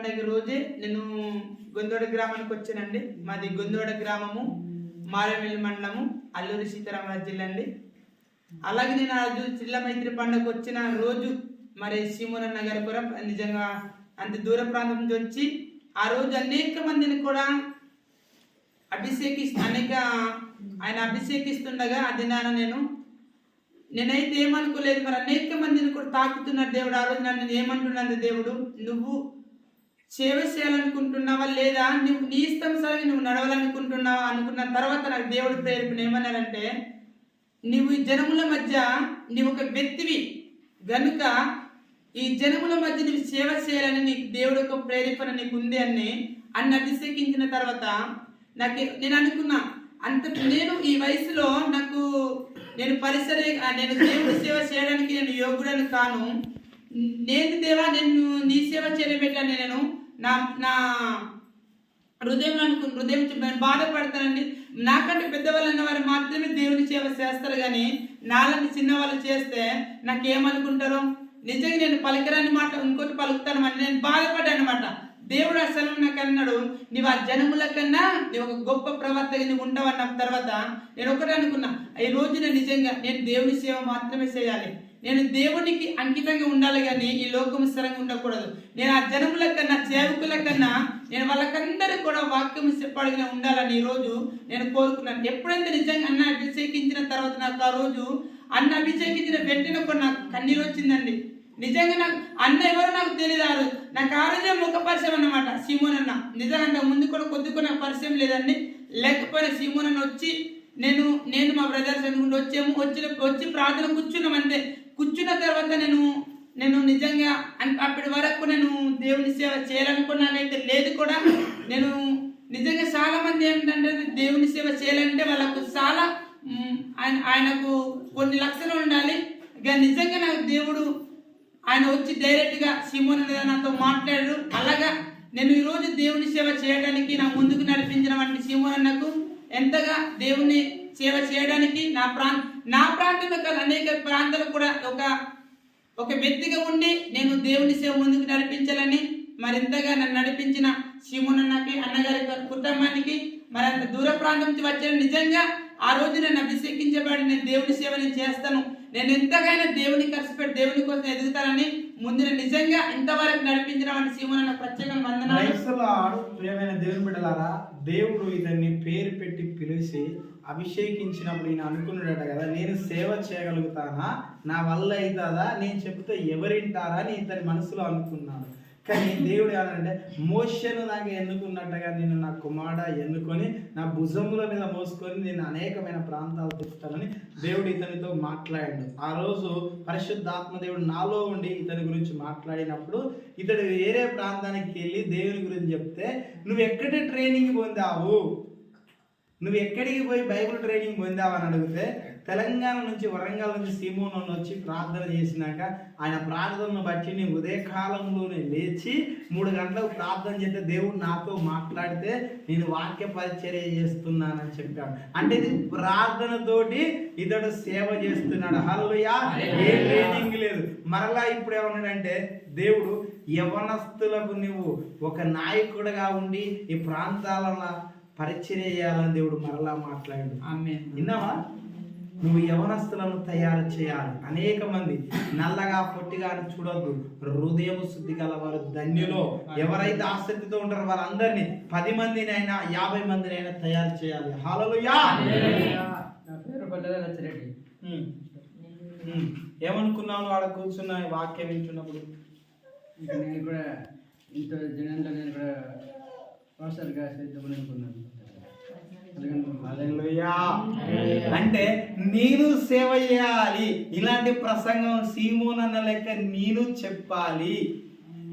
పండగ రోజే నేను గొందోడ గ్రామానికి వచ్చానండి. మాది గొందోడ గ్రామము మారేమిల్లి మండలము అల్లూరి సీతారామరాజు జిల్లా అండి. అలాగే నేను ఆ రోజు జిల్లా మైత్రి పండుగ వచ్చిన రోజు మరి సీమోనన్న గారి కూడా నిజంగా అంత దూర ప్రాంతం నుంచి వచ్చి ఆ రోజు అనేక మందిని కూడా అభిషేకి అనేక ఆయన అభిషేకిస్తుండగా ఆ దినాన నేను నేనైతే ఏమనుకోలేదు మరి అనేక మందిని కూడా తాకుతున్నాడు దేవుడు. ఆ రోజు నన్ను ఏమంటున్నాను దేవుడు? నువ్వు సేవ చేయాలనుకుంటున్నావా లేదా? నువ్వు నీ ఇష్టం సరే నువ్వు నడవాలనుకుంటున్నావా అనుకున్న తర్వాత నాకు దేవుడు ప్రేరేపణ ఏమన్నారంటే నువ్వు ఈ జనముల మధ్య నువ్వు ఒక వ్యక్తివి. గనుక ఈ జనముల మధ్య నువ్వు సేవ చేయాలని నీకు దేవుడు ఒక ప్రేరేపణ నీకు ఉంది అని అన్ని అభిషేకించిన తర్వాత నాకు నేను అనుకున్నా అంత నేను ఈ వయసులో నాకు నేను పరిసర నేను దేవుడి సేవ చేయడానికి నేను యోగుడని కాను. నేను దేవా నేను నీ సేవ చేయలేబెట్టాను నేను నా నా హృదయంలో అనుకుని హృదయం చెప్పి బాధపడతానండి. నాకంటే పెద్దవాళ్ళు వారు మాత్రమే దేవుని సేవ చేస్తారు కానీ నాలాంటి చిన్నవాళ్ళు చేస్తే నాకేమనుకుంటారు? నిజంగా నేను పలికరాని మాట ఇంకోటి పలుకుతాను అని నేను బాధపడ్డాను అనమాట దేవుడు అసలు నాకు అన్నాడు నీవు ఆ జనముల కన్నా నీవు ఒక గొప్ప ప్రవర్తగా నువ్వు ఉంటావన్న తర్వాత నేను ఒకటి అనుకున్నా ఈ రోజున నిజంగా నేను దేవుని సేవ మాత్రమే చేయాలి. నేను దేవునికి అంకితంగా ఉండాలి కానీ ఈ లోకం స్థిరంగా ఉండకూడదు. నేను ఆ జనముల కన్నా సేవకుల కన్నా నేను వాళ్ళకందరికీ కూడా వాక్యం చెప్పాడుగా ఉండాలని ఈ రోజు నేను కోరుకున్నాను. ఎప్పుడైతే నిజంగా అన్న అభిషేకించిన తర్వాత నాకు ఆ రోజు అన్న అభిషేకించిన వెంటనే కూడా నాకు కన్నీరు వచ్చిందండి. నిజంగా నాకు అన్న ఎవరో నాకు తెలియదారు. నాకు ఆ రోజే ముఖ పరిచయం అన్నమాట సీమోన్ అన్న. నిజంగా ముందు కూడా కొద్దిగా నాకు పరిచయం లేదండి. లేకపోయినా సీమోన్ అన్న వచ్చి నేను నేను మా బ్రదర్స్ అనుకుంటూ వచ్చాము. వచ్చిన వచ్చి ప్రార్థన కూర్చున్నాం అంతే. కూర్చున్న తర్వాత నేను నేను నిజంగా అప్పటి వరకు నేను దేవుని సేవ చేయాలనుకున్నానైతే లేదు కూడా. నేను నిజంగా చాలా మంది ఏంటంటే దేవుని సేవ చేయాలంటే వాళ్ళకు చాలా ఆయన ఆయనకు కొన్ని లక్షలు ఉండాలి. ఇక నిజంగా నాకు దేవుడు ఆయన వచ్చి డైరెక్ట్గా సిమోన్ నాతో మాట్లాడాడు. అలాగా నేను ఈరోజు దేవుని సేవ చేయడానికి నా ముందుకు నడిపించిన వంటి సీమోనన్నకు ఎంతగా దేవుని సేవ చేయడానికి నా ప్రాం నా ప్రాంతంలో కాదు అనేక ప్రాంతాలు కూడా ఒక ఒక వ్యక్తిగా ఉండి నేను దేవుని సేవ ముందుకు నడిపించాలని మరింతగా నన్ను నడిపించిన శివునన్నకి అన్నగారి కుటుంబానికి మరింత దూర ప్రాంతం నుంచి వచ్చాను నిజంగా ఆ రోజు నేను అభిషేకించబడి నేను దేవుని సేవ నేను చేస్తాను. నేను ఎంతగానో దేవుని ఖర్చు పెట్టి దేవుని కోసం ఎదుగుతానని ముందు నిజంగా ఇంతవరకు నడిపించిన వాడిని శివునన్న ప్రత్యేక వందనాలు. ప్రియమైన దేవుని బిడ్డలారా దేవుడు ఇతన్ని పేరు పెట్టి పిలిచి అభిషేకించినప్పుడు ఈయన అనుకున్నాడట కదా నేను సేవ చేయగలుగుతానా? నా వల్ల అవుతుందా? నేను చెప్తే ఎవరింటారా అని ఇతని మనసులో అనుకున్నాడు. కానీ దేవుడు ఏమనంటే మోషను నాకు ఎన్నుకున్నట్టుగా నేను నా కుమార ఎన్నుకొని నా భుజముల మీద మోసుకొని నేను అనేకమైన ప్రాంతాలు తెస్తానని దేవుడు ఇతనితో మాట్లాడాడు. ఆ రోజు పరిశుద్ధాత్మ దేవుడు నాలో ఉండి ఇతని గురించి మాట్లాడినప్పుడు ఇతడు వేరే ప్రాంతానికి వెళ్ళి దేవుని గురించి చెప్తే నువ్వు ఎక్కడ ట్రైనింగ్ పొందావు? నువ్వు ఎక్కడికి పోయి బైబిల్ ట్రైనింగ్ పొందావు అని అడిగితే తెలంగాణ నుంచి వరంగల్ నుంచి సీమోన్ వచ్చి ప్రార్థన చేసినాక ఆయన ప్రార్థనను బట్టి నేను ఉదయకాలంలోనే లేచి మూడు గంటలకు ప్రార్థన చేస్తే దేవుడు నాతో మాట్లాడితే నేను వాక్య పరిచర్య చేస్తున్నానని చెప్పాడు. అంటే ఇది ప్రార్థనతోటి ఇతడు సేవ చేస్తున్నాడు. హల్లుయా ఏ ట్రైనింగ్ లేదు. మరలా ఇప్పుడు ఏమన్నాడంటే దేవుడు యవనస్తులకు నువ్వు ఒక నాయకుడిగా ఉండి ఈ ప్రాంతాలలో పరిచర్య చేయాలని దేవుడు మరలా మాట్లాడాడు. ఆమె విన్నావా? నువ్వు యవనస్తులను తయారు చేయాలి. అనేక మంది నల్లగా పొట్టిగా అని చూడొద్దు. హృదయం శుద్ధి గల వారు ధన్యులో. ఎవరైతే ఆసక్తితో ఉంటారో వారందరినీ పది మందిని అయినా యాభై మందిని అయినా తయారు చేయాలి. ఉమ్. ఏమనుకున్నాను? వాడ కూర్చున్న వాక్యం వింటున్నప్పుడు. నేను కూడా ఇంత జనంలో చేద్దామని అనుకున్నాను హల్లెలూయా. అంటే నేను సేవ చేయాలి. ఇలాంటి ప్రసంగం సీమోనన్న లెక్క నేను చెప్పాలి.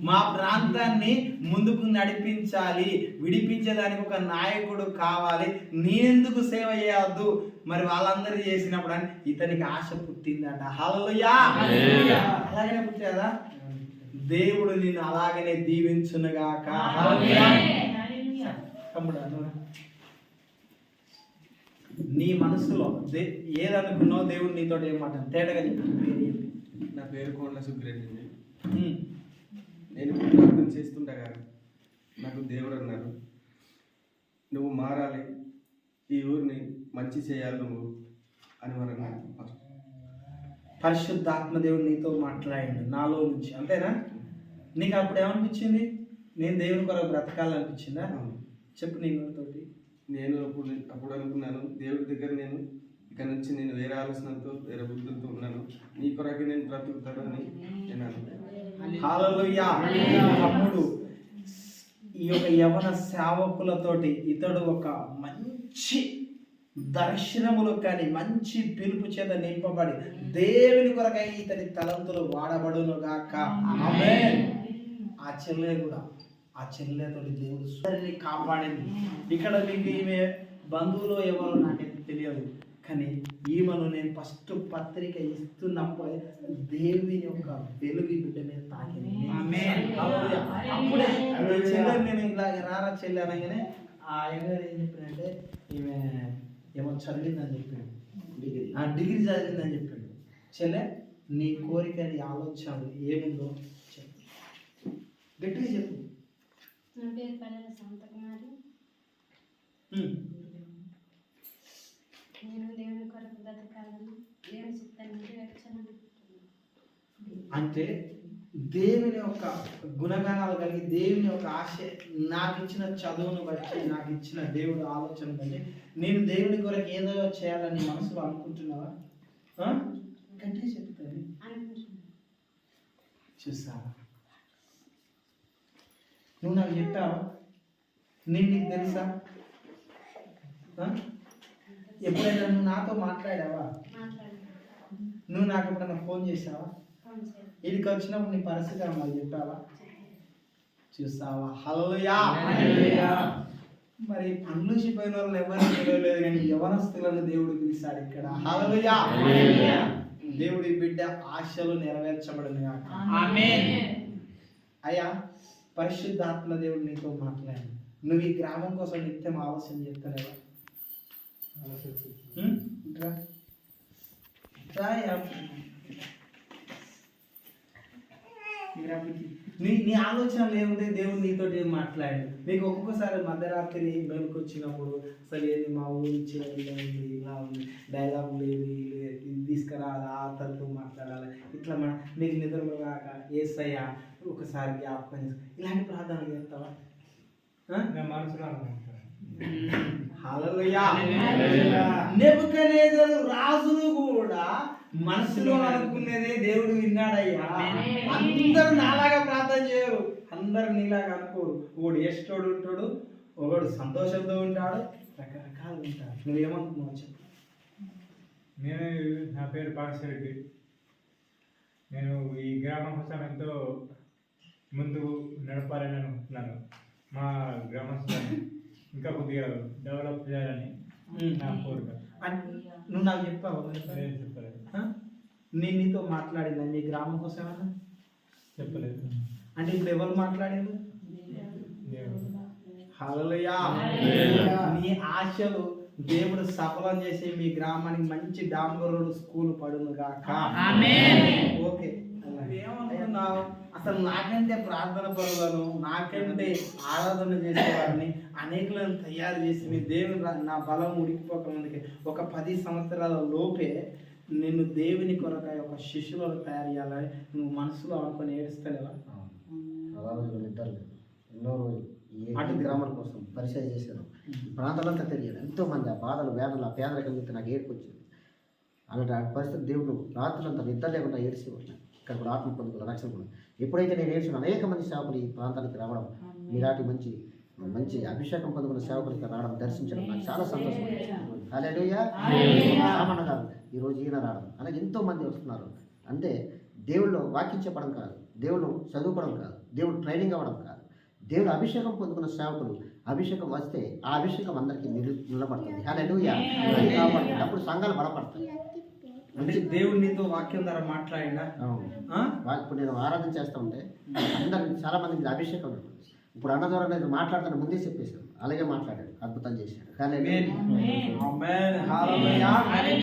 మా ప్రాంతాన్ని ముందుకు నడిపించాలి. విడిపించేదానికి ఒక నాయకుడు కావాలి. నేనెందుకు సేవ చేయవద్దు మరి వాళ్ళందరూ చేసినప్పుడు అని ఇతనికి ఆశ పుట్టిందట. హల్లెలూయా. అలాగనే పుట్టాదా దేవుడు నిన్ను అలాగనే దీవించునుగాక. తమ్ముడు. నీ మనసులో దే- ఏదనుకున్నావు దేవుడు నీతో ఏం మాట తేటగా చెప్పు. నా పేరు కోండ్ల సుబ్బిరెడ్డి నేను ప్రార్థన చేస్తుండగా నాకు దేవుడు అన్నారు నువ్వు మారాలి ఈ ఊరిని మంచి చేయాలి నువ్వు అని వారు అన్నారు. ఫస్ట్ పరిశుద్ధాత్మ దేవుడు నీతో మాట్లాడిండు నాలో నుంచి. అంతేనా? నీకు అప్పుడు ఏమనిపించింది? నేను దేవుని కొరకు బ్రతకాలనిపించిందా? చెప్పు నీ తోటి. నేను అప్పుడు అప్పుడు అనుకున్నాను దేవుడి దగ్గర నేను ఇక నుంచి నేను వేరే ఆలోచనతో వేరే బుద్ధులతో ఉన్నాను. నీ కొరకే నేను బ్రతుకుతానని నేను తమ్ముడు ఈ యొక్క యవన సేవకులతోటి ఇతడు ఒక మంచి దర్శనములు కానీ మంచి పిలుపు చేత నింపబడి దేవుని కొరకై ఇతని తలంతులు వాడబడును గాక ఆమేన్. ఆ చెల్లె కూడా. ఆ చెల్లెతోటి దేవుడు సరిని కాపాడింది. ఇక్కడ మీకు ఈమె బంధువులు ఎవరు నాకైతే తెలియదు. కానీ ఈమెను నేను ఫస్ట్ పత్రిక ఇస్తున్నప్పుడు దేవుని యొక్క వెలుగు బిడ్డ మీద తాకింది. అప్పుడే నేను ఇలా రారా చెల్లి అనగానే ఆ అయ్యగారు ఏం చెప్పినంటే ఈమె ఏమో చదివిందని చెప్పాడు. డిగ్రీ. ఆ డిగ్రీ చదివిందని చెప్పాడు. చెల్లె నీ కోరిక నీ ఆలోచన ఏముందో చెప్పు. గట్టిగా చెప్పు. నా పేరు పల్లెల శాంతకుమారి. నేను దేవుని కొరకు బ్రతకాలని దేవుని చిత్తాన్ని నెరవేర్చాలని అంటే దేవుని యొక్క గుణగణాలు కలిగి దేవుని యొక్క ఆశ నాకు ఇచ్చిన చదువును బట్టి నాకు ఇచ్చిన దేవుడు ఆలోచన బట్టి నేను దేవుని కొరకు ఏదో చేయాలని మనసులో అనుకుంటున్నావా? ఆ? గట్టిగా చెప్తాను చూసావా? నువ్వు నాకు చెప్పావా? నేను నీకు తెలుసా? ఎప్పుడైనా నువ్వు నాతో మాట్లాడావా? నువ్వు నాకు ఎప్పుడైనా ఫోన్ చేసావా ఇక్కడికి వచ్చినప్పుడు నీ పరిస్థితి అమ్మా చెప్పావా? చూస్తావా? హల్లెలూయా! మరి పనులు పోయిన వాళ్ళు ఎవరు తెలియలేదు కానీ యవనస్తులను దేవుడు పిలిచాడు ఇక్కడ. హల్లెలూయా! దేవుడి బిడ్డ ఆశలు నెరవేర్చబడిన ఆమేన్. అయ్యా పరిశుద్ధాత్మ దేవుడు నీతో మాట్లాడి నువ్వు ఈ గ్రామం కోసం నిత్యం ఆలోచన చేస్తలేవా? నీ నీ ఆలోచనలు ఏముంటాయి దేవుడు నీతో ఏం మాట్లాడు నీకు ఒక్కొక్కసారి మధ్యరాత్రి మేలుకు వచ్చినప్పుడు అసలు ఏంది మా ఊరి చివరి ఇలా ఉంది డైలాగ్ లేదు ఇది తీసుకురావాలి ఆ తరపు మాట్లాడాలి ఇట్లా మన నీకు నిద్రలో కాక ఏసయ్యా ఒకసారి జ్ఞాపకం. ఇలాంటి ప్రార్థనలు చేస్తావా? రాజును కూడా మనసులో అనుకునేదే దేవుడు విన్నాడయ్యా. అందరూ నాలాగా ప్రార్థన చేయరు. అందరు నీలాగా అనుకోరు. ఒకడు ఏష్టోడు ఉంటాడు ఒకడు సంతోషంతో ఉంటాడు రకరకాలు ఉంటాడు నువ్వేమనుకున్నావు చెప్పు. నేను నా పేరు పాఠశాలకి నేను ఈ గ్రామం కోసం ఎంతో ముందు నడపాలని అనుకుంటున్నాను. మా గ్రామస్తులను ఇంకా కొద్దిగా డెవలప్ చేయాలని నా కోరిక. నువ్వు నాకు చెప్పావు? నేను నీతో మాట్లాడిందా? మీ గ్రామం కోసం ఏమన్నా? చెప్పలేదు. అంటే ఇప్పుడు ఎవరు మాట్లాడింది దేవుడు. హల్లెలూయా. మీ ఆశలు దేవుడు సఫలం చేసి మీ గ్రామానికి మంచి డాంబరుడు స్కూల్ పడును గాక. ఆమేన్. ఓకే. ఏమనుకున్నావు అసలు నాకంటే ప్రార్థన పరులను నాకంటే ఆరాధన చేసేవాడిని అనేకులను తయారు చేసి మీ దేవుని నా బలం ఉడికిపోక ముందుకే ఒక పది సంవత్సరాల లోపే నిన్ను దేవుని కొరకై ఒక శిష్యులను తయారు చేయాలని నువ్వు మనసులో అనుకొని ఏడుస్తలేవా? ఎన్నో అటు గ్రామాల కోసం. పరిచయం చేశాను ఈ ప్రాంతాలంతా తెలియదు ఎంతో మంది ఆ బాధలు వేదనలు ఆ పేదరికం చూస్తే నాకు ఏడుపు వచ్చింది అలాంటి ఆ పరిస్థితి దేవుడు రాత్రులంతా నిద్ర లేకుండా ఏడిసేవాడు ఇక్కడ కూడా ఆత్మ పొందుకున్న రక్షణ కూడా ఎప్పుడైతే నేను ఏడ్చిన అనేక మంది సేవకులు ఈ ప్రాంతానికి రావడం మీలాంటి మంచి మంచి అభిషేకం పొందుకున్న సేవకులు ఇక్కడ రావడం దర్శించడం నాకు చాలా సంతోషం. హల్లెలూయా. రామన్న గారు ఈరోజు ఈయన రావడం. అలాగే ఎంతో మంది వస్తున్నారు. అంటే దేవుళ్ళు వాక్యం చెప్పడం కాదు. దేవుడు చదువుకోవడం కాదు. దేవుడు ట్రైనింగ్ అవ్వడం కాదు. దేవుడు అభిషేకం పొందుకున్న సేవకులు అభిషేకం వస్తే ఆ అభిషేకం అందరికీ నిలు నిలబడుతుంది. హల్లెలూయా. అది కాపాడుతుంది అప్పుడు సంఘాలు బలపడతాయి. అంటే దేవుడు నీతో వాక్యం ద్వారా మాట్లాడినా? అవును. ఆ? వా- ఇప్పుడు నేను ఆరాధన చేస్తూ ఉంటే అందరికి చాలా మందికి అభిషేకం. ఉంటుంది. ఇప్పుడు అన్న ద్వారా నేను మాట్లాడుతాను ముందే చెప్పేశాను. అలాగే మాట్లాడాడు. అద్భుతం చేశాడు. కానీ ఆమేన్. హల్లెలూయా.